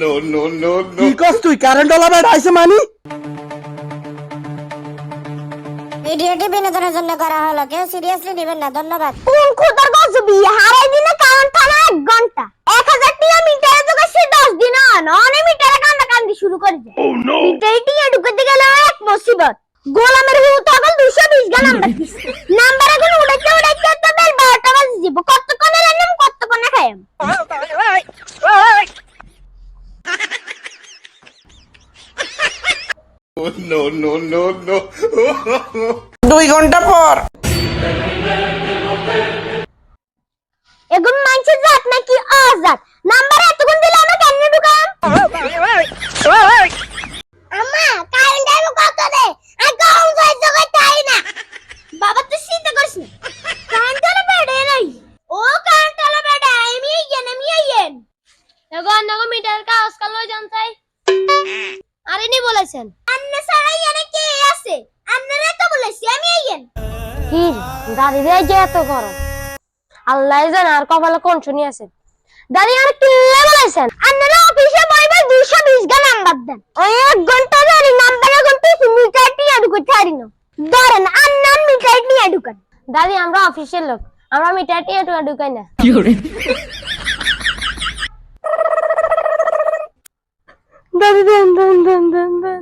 no, no, no, কি কস তুই current OLA বেটা আইছে মানি। ভিডিওটি বিনোদনের জন্য করা হলো। কেউ সিরিয়াসলি নেবেন না ধন্যবাদ। কোন খুদার গজবি? হারাই দিনে কারণ থানা এক ঘণ্টা। এক হাজার টিয়া মিটারে তো সে দশ দিন অন অনে মিটারে কান্দা কান্দি শুরু করে যায় মিটারে টিয়া ঢুকাতে গেলে এক মুসিবত। গোলামের হু তখন দুশো বিশ গা নাম্বার নাম্বার এখন উড়াইতে উড়াইতে তো বেল বারোটা বাজে যাব কতক্ষণে রান্নাম কতক্ষণে খাইম। No, no, no, no. দুই ঘণ্টা পর। এখন মানুষের জাত নাকি আজাদ নাম্বার এতক্ষণ দিলে আমরা কেন ঢুকাম? আম্মা কারেন্ট আইবো কত দে আর কম সহ্য করতে পারি না। বাবা তুই চিন্তা করিস না। কারেন্ট আলো বেড়ে নাই। ও কারেন্ট আলো বেড়ে আমি ইয়েন আমি ইয়েন দেখো নগো মিটার কাগজ কালো জানতাই আরে নি বলেছেন আন্নে সারা ইয়েনে কে আছে আন্নারে তো ইয়েন কি দাদি রে যে এত গরম। আল্লাহ জান আর কপালে কোন শুনি আছে দাদি আর কিল্লে বলেছেন আন্নারে অফিসে বইবে 220 গা নাম্বার দেন। ওই এক ঘণ্টা ধরে নাম্বার ঘণ্টা মিটার টিয়া ঢুকতে পারি না। ধরেন আন্নান মিটার টিয়া ঢুকান। দাদি আমরা অফিসের লোক আমরা মিটার টিয়া টুয়া ঢুকাই না। দাদি দেন দেন দেন দেন দেন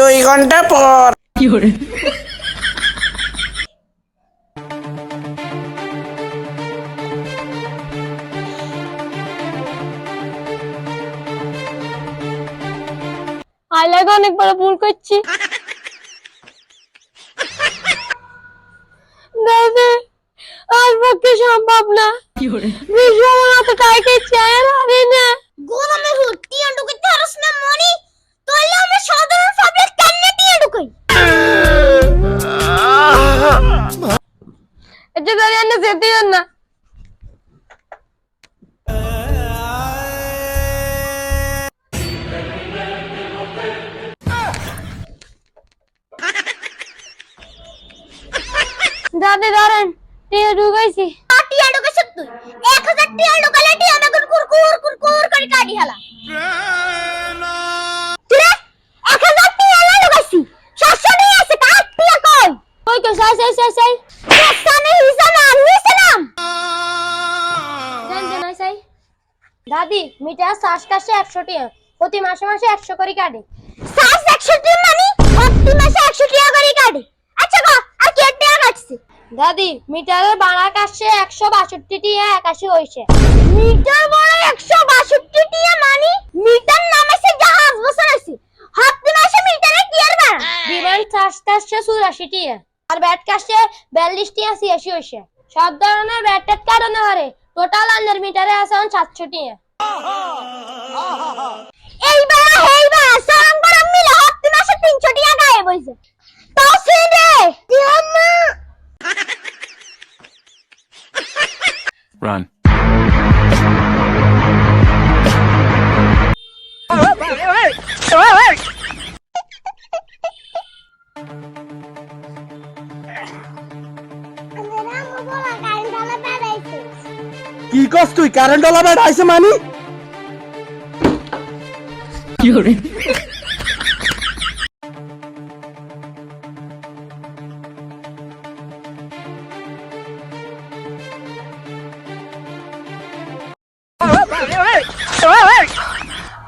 দুই ঘণ্টা পর। আল্লাহ অনেক বড় ভুল করছি। দাদি আর পক্ষে সম্ভব না। এটা দাদি আন্না যেতে না দাদি ধরেন টিয়া ঢুকাইছি টিয়া ঢুকাইছ তুই 1000 টিয়া ঢুকালে টিয়া আমাকে কুরকুর কুরকুর করে কাটি হালা তুই 1000 টিয়া না ঢুকাইছি 700 টিয়া আছে কাট টিয়া কই ওই তো সাই সাই সাই সাই সানে হিসানা নিছিলাম দেন দেন আই সাই দাদি মিটার শ্বাস কাশে একশো টিয়া প্রতি মাসে মাসে একশো করে কাটে। সাস 100 টিয়া মানে প্রতি মাসে 100 টিয়া করে কাটি। আচ্ছা গো আর কে টিয়া কাটছি? দাদি মিটারের বাড়া কাশে একশো বাষট্টি টিয়া একাশি হয়েছে মিটার বড় 162 টিয়া মানে মিটার নামে সে জাহাজ বসে আছে হাতে মাসে মিটারে আর বাড়া। বিমান শ্বাস কাশে চুরাশি টিয়া। ব্যাট কাশে বিয়াল্লিশ টিয়া ছিয়াশি হয়েছে। সব ধরনের ব্যাট ট্যাট কাটানো হারে। টোটাল আন্ডার মিটারে আছে এখন সাতশো টিয়া এইবার এইবার সরম গরম মিলে হাতে মাসে 300 গায়ে বইছে। Run. কি কস তুই? কারেন্ট ওলা বেটা আইছে মানি? কি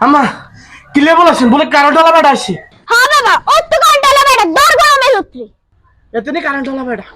আমা কিলে বলেছেন বলে কারেন্ট ওলা বেটা আইছে। হ্যাঁ বাবা ও তো ঘণ্টা লাগে দর গরমে লুত্রি এতনি কারেন্ট ওলা বেটা